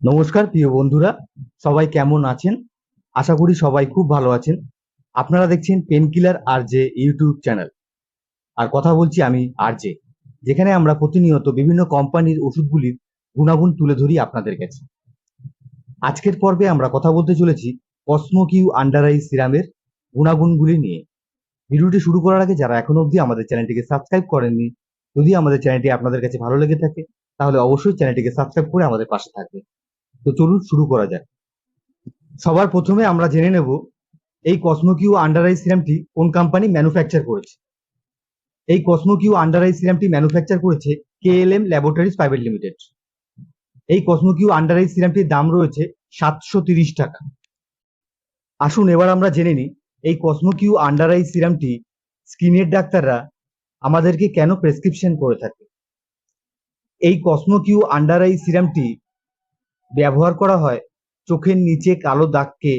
নমস্কার, প্রিয় বন্ধুরা। সবাই কেমন আছেন? আশা করি সবাই খুব ভালো আছেন। আপনারা দেখছেন painkiller R J YouTube channel আর কথা বলছি আমি আর জে যেখানে আমরা প্রতিনিয়ত বিভিন্ন কোম্পানির ওষুধগুলির গুণাগুণ তুলে ধরি আপনাদের কাছে। আজকের পর্বে আমরা কথা বলতে চলেছি কসমোকিউ আন্ডার আই সিরামের গুণাগুণগুলি নিয়ে। ভিডিওটি শুরু করার আগে যারা এখনও অবধি আমাদের চ্যানেলটিকে সাবস্ক্রাইব করেননি, যদি আমাদের চ্যানেলটি আপনাদের কাছে ভালো লেগে থাকে, তাহলে অবশ্যই চ্যানেলটিকে সাবস্ক্রাইব করে আমাদের পাশে থাকবে তো চলুন শুরু করা যাক। সবার প্রথমে আমরা জেনে নেব, এই কসমোকিউ আন্ডার আই সিরামটি কোন কোম্পানি ম্যানুফ্যাকচার করেছে? এই কসমোকিউ আন্ডার আই সিরামটি ম্যানুফ্যাকচার করেছে কেএলএম ল্যাবরেটরিজ প্রাইভেট লিমিটেড এই কসমোকিউ আন্ডার আই সিরামটির দাম রয়েছে সাতশো তিরিশ টাকা। আসুন এবার আমরা জেনে নিই, এই কসমোকিউ আন্ডার আই সিরামটি স্কিনের ডাক্তাররা আমাদেরকে কেন প্রেসক্রিপশন করে থাকে? এই কসমোকিউ আন্ডার আই সিরামটি ব্যবহার করা হয় চোখের নিচে কালো দাগকে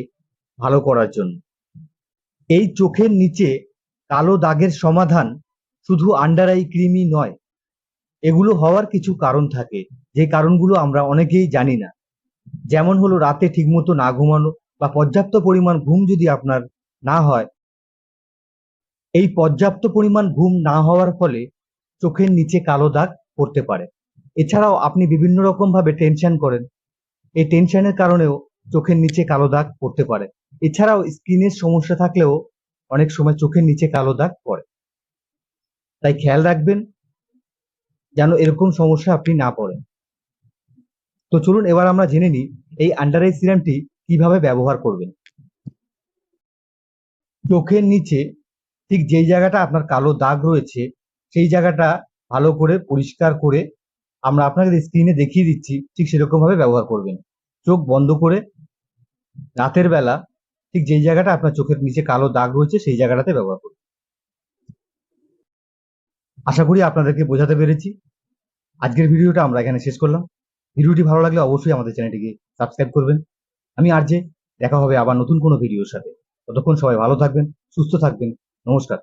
ভালো করার জন্য। এই চোখের নিচে কালো দাগের সমাধান শুধু আন্ডার আই ক্রিমই নয়, এগুলো হওয়ার কিছু কারণ থাকে। যে কারণগুলো আমরা অনেকেই জানি না। যেমন হলো রাতে ঠিকমতো না ঘুমানো বা পর্যাপ্ত পরিমাণ ঘুম যদি আপনার না হয়, এই পর্যাপ্ত পরিমাণ ঘুম না হওয়ার ফলে চোখের নিচে কালো দাগ পড়তে পারে। এছাড়াও আপনি বিভিন্ন রকম ভাবে টেনশন করেন এই টেনশনের কারণেও চোখের নিচে কালো দাগ পড়তে পারে। এছাড়াও স্কিনের সমস্যা থাকলেও অনেক সময় চোখের নিচে কালো দাগ পড়ে। তাই খেয়াল রাখবেন যেন এরকম সমস্যা আপনি না পড়েন। তো চলুন এবার আমরা জেনে নিই এই আন্ডার আই সিরামটি কীভাবে ব্যবহার করবেন। চোখের নিচে ঠিক যেই জায়গাটা আপনার কালো দাগ রয়েছে, সেই জায়গাটা ভালো করে পরিষ্কার করে আমরা আপনাকে স্ক্রিনে দেখিয়ে দিচ্ছি, ঠিক সেরকম ভাবে ব্যবহার করবেন। চোখ বন্ধ করে রাতের বেলা ঠিক যেই জায়গাটা আপনার চোখের নিচে কালো দাগ রয়েছে সেই জায়গাটাতে ব্যবহার করুন। আশা করি আপনাদেরকে বোঝাতে পেরেছি। আজকের ভিডিওটা আমরা এখানে শেষ করলাম। ভিডিওটি ভালো লাগলে অবশ্যই আমাদের চ্যানেলটিকে সাবস্ক্রাইব করবেন। আমি আর যে দেখা হবে আবার নতুন কোনো ভিডিওর সাথে। ততক্ষণ সবাই ভালো থাকবেন, সুস্থ থাকবেন। নমস্কার।